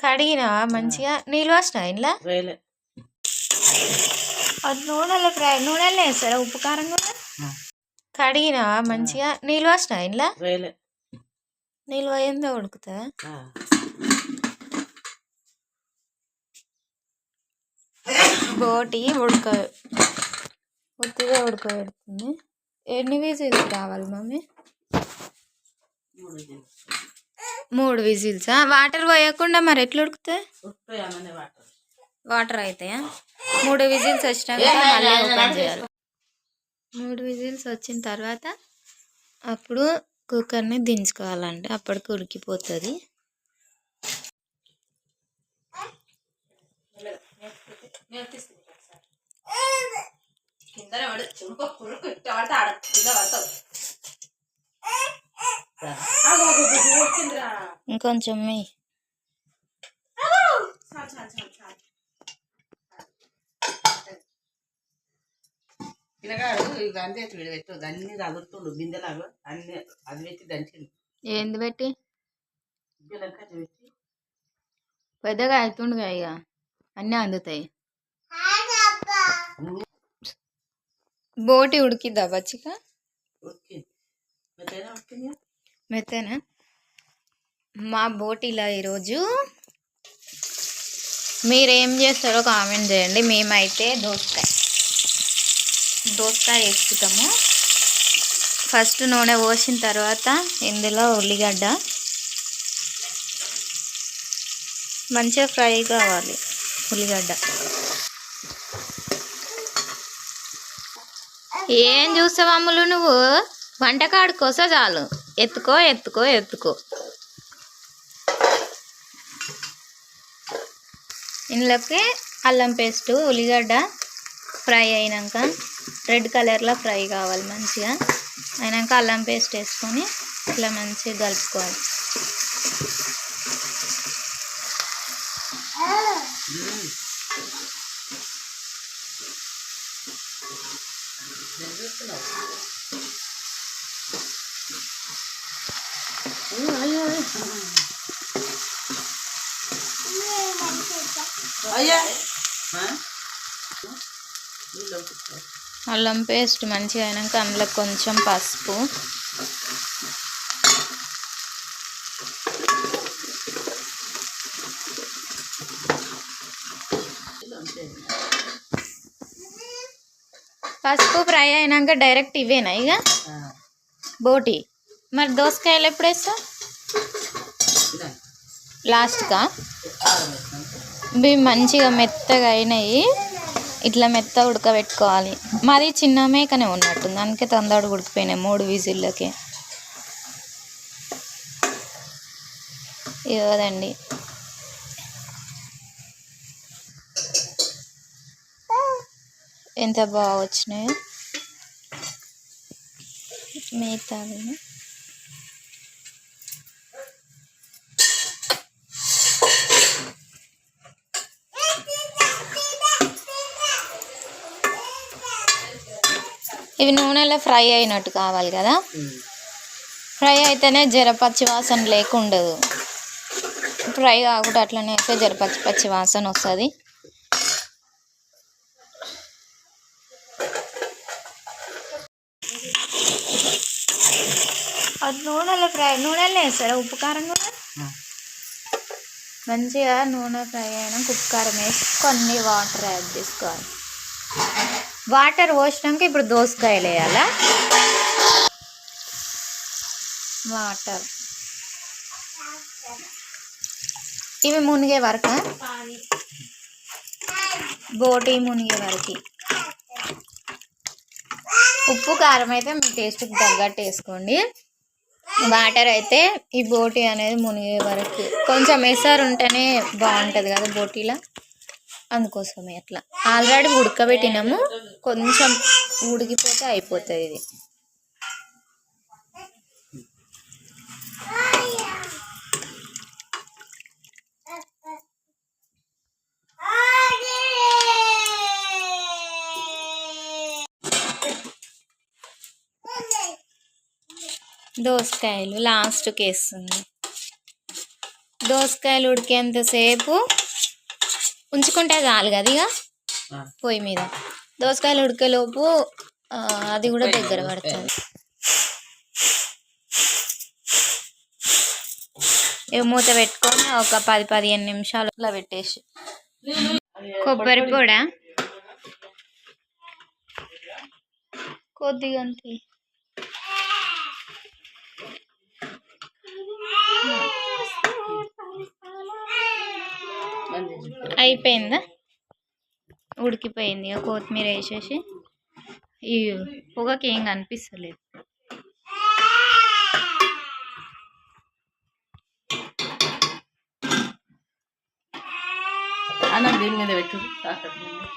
కడిగినావా మంచిగా నీళ్ళు వచ్చినా ఇంట్లో వేలే అది నూనెలో ఫ్రై నూనెలో వేస్తారా? ఉప్పు కారం కూడా కడిగినావా మంచిగా నీళ్ళు వచ్చినా ఇంట్లో వేలే నీళ్ళు పోయిందో ఉడుకుతుందా ఆ. బోటి ఉడక ఉత్తిగా ఉడకబెడుతుంది ఎన్ని విజిల్స్ రావాలి మమ్మీ? మూడు విజిల్సా? వాటర్ పోయకుండా మరి ఎట్లా ఉడుకుతాయి? వాటర్. వాటర్ అవుతాయా మూడు విజిల్స్ వచ్చినాక మళ్ళీ ఓపెన్ చేయాలి. మూడు విజిల్స్ వచ్చిన తర్వాత అప్పుడు కుక్కర్ని దించుకోవాలంటే అప్పటికి ఉడికిపోతుంది. కింద ఇంకొంచెం చాలు. పిల్లగాడు ఇక అంతే వీడు పెట్టు అన్ని తగులుతుండు బిందెలాగా అన్ని అది పెట్టి దంచిండు. ఏంది పెట్టి? పెద్దగా అవుతుండగా ఇక అన్నీ అందుతాయి. బోటి ఉడికిద్దా ఉడికింది. మెత్తనా మా బోటిలా ఈరోజు మీరేం చేస్తారో కామెంట్ చేయండి. మేమైతే దోసకాయ దోసకాయ వేసుకుంటాము. ఫస్ట్ నూనె పోసిన తర్వాత ఇందులో ఉల్లిగడ్డ. మంచిగా ఫ్రై కావాలి ఉల్లిగడ్డ. ఏం చూస్తావు అమ్ములు నువ్వు వంటకాడికోసా చాలు. ఎత్తుకో ఎత్తుకో ఎత్తుకో. ఇందులోకి అల్లం పేస్టు ఉల్లిగడ్డ ఫ్రై అయినాక రెడ్ కలర్లో ఫ్రై కావాలి మంచిగా. అయినాక అల్లం పేస్ట్ వేసుకొని ఇట్లా మంచిగా కలుపుకోవాలి. అయ్యో. అల్లం పేస్ట్ మంచిగా అయినాక అందులో కొంచెం పసుపు. పసుపు ఫ్రై అయినాక డైరెక్ట్ ఇవేనా ఇక బోటి. మరి దోసకాయలు ఎప్పుడు వేస్తా ఇలా. లాస్ట్గా ఇవి మంచిగా మెత్తగా అయినాయి. ఇట్లా మెత్త ఉడకబెట్టుకోవాలి. మరి చిన్న మేకనే ఉన్నట్టుంది. అందుకే తొందరగా ఉడికిపోయినాయి మూడు విజిల్లకి. ఇవ్వదండి ఎంత బాగా వచ్చినాయో. మిగతావి. ఇవి నూనెలో ఫ్రై అయినట్టు కావాలి కదా. ఫ్రై అయితేనే జర పచ్చి వాసన లేకుండదు. ఫ్రై కాకుండా అట్లనే వేస్తే జర పచ్చి పచ్చి వాసన వస్తుంది. అది నూనెలో ఫ్రై నూనెలో వేస్తారా? ఉప్పు కారం కూడా. మంచిగా నూనె ఫ్రై అయినా ఉప్పు కారం వేసి కొన్ని వాటర్ యాడ్ చేసుకోవాలి. వాటర్ పోసినాక ఇప్పుడు దోసకాయలు వేయాలా? వాటర్. ఇవి మునిగే వరకు? బోటి మునిగే వరకు. ఉప్పు కారం అయితే మీ టేస్ట్కి తగ్గట్టు వేసుకోండి. వాటర్ అయితే ఈ బోటి అనేది మునిగే వరకు. కొంచెం ఎసరు ఉంటేనే బాగుంటుంది కదా బోటీలో? అందుకోసమే అట్లా. ఆల్రెడీ ఉడకబెట్టినాము. కొంచెం ఉడికిపోతే అయిపోతుంది ఇది. దోసకాయలు లాస్ట్కి వేస్తుంది. దోసకాయలు ఉడికేంతసేపు ఉంచుకుంటే చాలు కదా ఇక. పొయ్యి మీద. దోసకాయలు ఉడికేలోపు అది కూడా దగ్గర పడుతుంది మూత పెట్టుకొని ఒక పది పదిహేను నిమిషాలు ఇట్లా పెట్టేసి. కొబ్బరి పొడ. కొద్దిగా అంతే. అయిపోయిందా ఉడికిపోయింది ఇక కొత్తిమీర వేసేసి ఈ పొగకి ఏం కనిపిస్తలేదు అన్నం దీని మీద పెట్టు తాకట్టు మీద.